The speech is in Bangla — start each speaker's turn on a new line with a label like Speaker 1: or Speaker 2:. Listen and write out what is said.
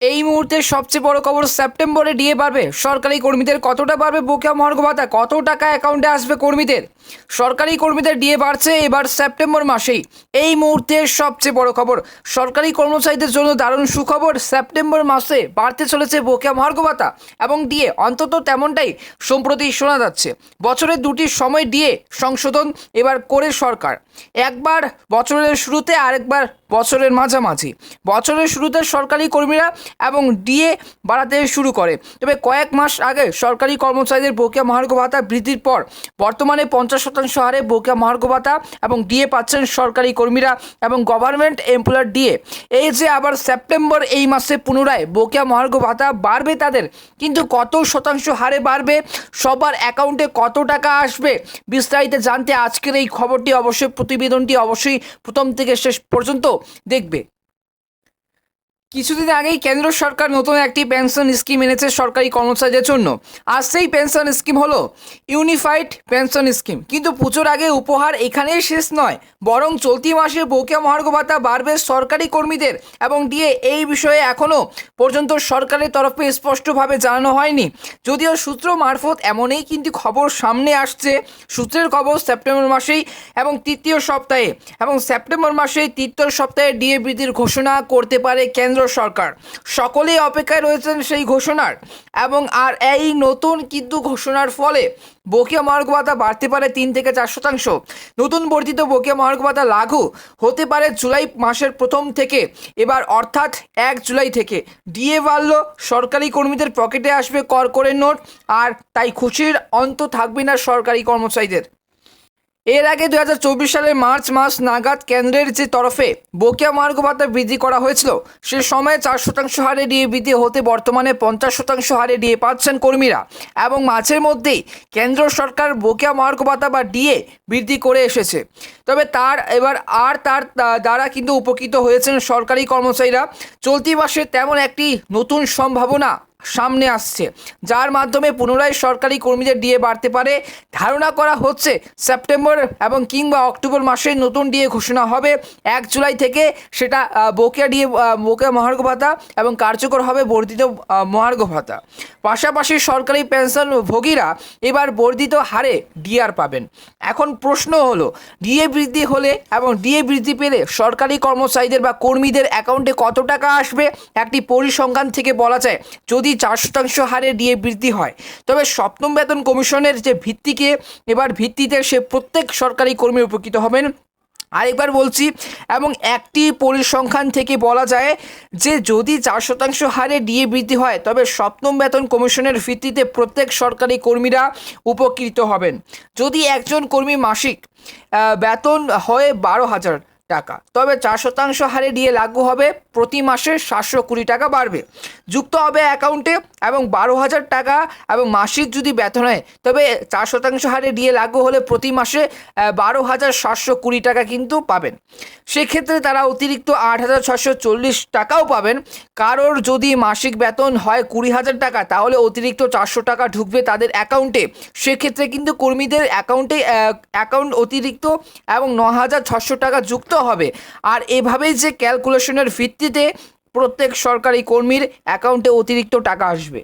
Speaker 1: এই মুহূর্তে সবচেয়ে বড় খবর সেপ্টেম্বরে ডিএ বাড়বে। সরকারি কর্মীদের কতটা বাড়বে বকেয়া মহার্ঘ ভাতা কত টাকা অ্যাকাউন্টে আসবে কর্মীদের? সরকারি কর্মীদের ডিএ বাড়ছে এবার সেপ্টেম্বর মাসেই। এই মুহূর্তে সবচেয়ে বড় খবর। সরকারি কর্মচারীদের জন্য দারুণ সুখবর, সেপ্টেম্বর মাসে বাড়তে চলেছে বকেয়া মহার্ঘ ভাতা এবং ডিএ অন্তত তেমনটাই সম্প্রতি শোনা যাচ্ছে। বছরের দুটি সময় ডিএ সংশোধন এবার করে সরকার। একবার বছরের শুরুতে, আরেকবার বছরের মাঝামাঝি। বছরের শুরুতে সরকারি কর্মীরা এবং ডিএ বাড়াতে শুরু করে। তবে কয়েক মাস আগে সরকারি কর্মচারীদের বকেয়া মহার্ঘ ভাতা বৃদ্ধির পর বর্তমানে পঞ্চাশ শতাংশ হারে বকেয়া মহার্ঘ ভাতা এবং ডিএ পাচ্ছেন সরকারি কর্মীরা এবং গভর্নমেন্ট এমপ্লয়ার ডিএ। এই যে আবার সেপ্টেম্বর এই মাসে পুনরায় বকেয়া মহার্ঘ ভাতা বাড়বে তাদের, কিন্তু কত শতাংশ হারে বাড়বে, সবার অ্যাকাউন্টে কত টাকা আসবে, বিস্তারিত জানতে আজকের এই খবরটি অবশ্যই, প্রতিবেদনটি অবশ্যই প্রথম থেকে শেষ পর্যন্ত দেখবে। কিছুদিন আগেই কেন্দ্র সরকার নতুন একটি পেনশন স্কিম এনেছে সরকারি কর্মচারীদের জন্য। আর সেই পেনশন স্কিম হলো ইউনিফাইড পেনশন স্কিম। কিন্তু পুজোর আগে উপহার এখানেই শেষ নয়, বরং চলতি মাসে বকেয়া মহার্ঘ ভাতা বাড়বে সরকারি কর্মীদের এবং ডিএ এই বিষয়ে এখনও পর্যন্ত সরকারের তরফে স্পষ্টভাবে জানানো হয়নি। যদিও সূত্র মারফত এমনই কিন্তু খবর সামনে আসছে। সূত্রের খবর সেপ্টেম্বর মাসেই এবং তৃতীয় সপ্তাহে এবং সেপ্টেম্বর মাসেই তৃতীয় সপ্তাহে ডিএ বৃদ্ধির ঘোষণা করতে পারে কেন্দ্র সরকার। সকলেই অপেক্ষায় রয়েছেন সেই ঘোষণার। এবং আর এই নতুন কিন্তু ঘোষণার ফলে বকেয়া মহার্ঘ ভাতা বাড়তে পারে তিন থেকে চার শতাংশ। নতুন বর্ধিত বকেয়া মহার্ঘ ভাতা লাগু হতে পারে জুলাই মাসের প্রথম থেকে। এবার অর্থাৎ এক জুলাই থেকে। ডিএ বাড়ল, সরকারি কর্মীদের পকেটে আসবে কর করে নোট, আর তাই খুশির অন্ত থাকবে না সরকারি কর্মচারীদের। এর আগে দু হাজার চব্বিশ সালের মার্চ মাস নাগাদ কেন্দ্রের যে তরফে বকেয়া মার্গ ভাতা বৃদ্ধি করা হয়েছিল, সে সময়ে চার শতাংশ হারে ডিএ বৃদ্ধি হতে বর্তমানে পঞ্চাশ শতাংশ হারে ডিএ পাচ্ছেন কর্মীরা এবং মাঝের মধ্যেই কেন্দ্র সরকার বকেয়া মার্গ ভাতা বা ডিএ বৃদ্ধি করে এসেছে। তবে তার এবার আর তার দ্বারা কিন্তু উপকৃত হয়েছেন সরকারি কর্মচারীরা। চলতি মাসে তেমন একটি নতুন সম্ভাবনা সামনে আসছে। যার মাধ্যমে পুনরায় সরকারি কর্মীদের ডিএ বাড়তে পারে। ধারণা করা হচ্ছে সেপ্টেম্বর এবং কিংবা অক্টোবর মাসে নতুন ডিএ ঘোষণা হবে। এক জুলাই থেকে সেটা বকেয়া ডিএ বকেয়া মহার্ঘ ভাতা এবং কার্যকর হবে বর্ধিত মহার্ঘ ভাতা। পাশাপাশি সরকারি পেনশন ভোগীরা এবার বর্ধিত হারে ডিআর পাবেন। এখন প্রশ্ন হলো, ডিএ বৃদ্ধি হলে এবং ডিএ বৃদ্ধি পেলে সরকারি কর্মচারীদের বা কর্মীদের অ্যাকাউন্টে কত টাকা আসবে? একটি পরিসংখ্যান থেকে বলা যায়, যদি চার শতাংশ হারে ডিএ বৃদ্ধি হয়, তবে সপ্তম বেতন কমিশনের যে ভিত্তিকে, এবার ভিত্তিতে সে প্রত্যেক সরকারি কর্মী উপকৃত হবেন। আরেকবার বলছি, এবং একটি পরিসংখ্যান থেকে বলা যায় যে যদি চার শতাংশ হারে ডিএ বৃদ্ধি হয়, তবে সপ্তম বেতন কমিশনের ভিত্তিতে প্রত্যেক সরকারি কর্মীরা উপকৃত হবেন। যদি একজন কর্মী মাসিক বেতন হয় বারো হাজার টাকা। তবে চার শতাংশ হারে ডিএ লাগু হবে, প্রতি মাসে সাতশো কুড়ি টাকা বাড়বে। যুক্ত হবে অ্যাকাউন্টে এবং বারো হাজার টাকা এবং মাসিক যদি বেতন হয়, তবে চার শতাংশ হারে ডিএ লাগু হলে প্রতি মাসে বারো হাজার সাতশো কুড়ি টাকা কিন্তু পাবেন। সেক্ষেত্রে তারা অতিরিক্ত আট হাজার ছশো চল্লিশ টাকাও পাবেন। কারোর যদি মাসিক বেতন হয় কুড়ি হাজার টাকা, তাহলে অতিরিক্ত চারশো টাকা ঢুকবে তাদের অ্যাকাউন্টে। সেক্ষেত্রে কিন্তু কর্মীদের অ্যাকাউন্টে অ্যাকাউন্ট অতিরিক্ত এবং ন হাজার ছশো টাকা যুক্ত হবে। আর এভাবেই যে ক্যালকুলেশনের ভিত্তিতে প্রত্যেক সরকারি কর্মীর অ্যাকাউন্টে অতিরিক্ত টাকা আসবে।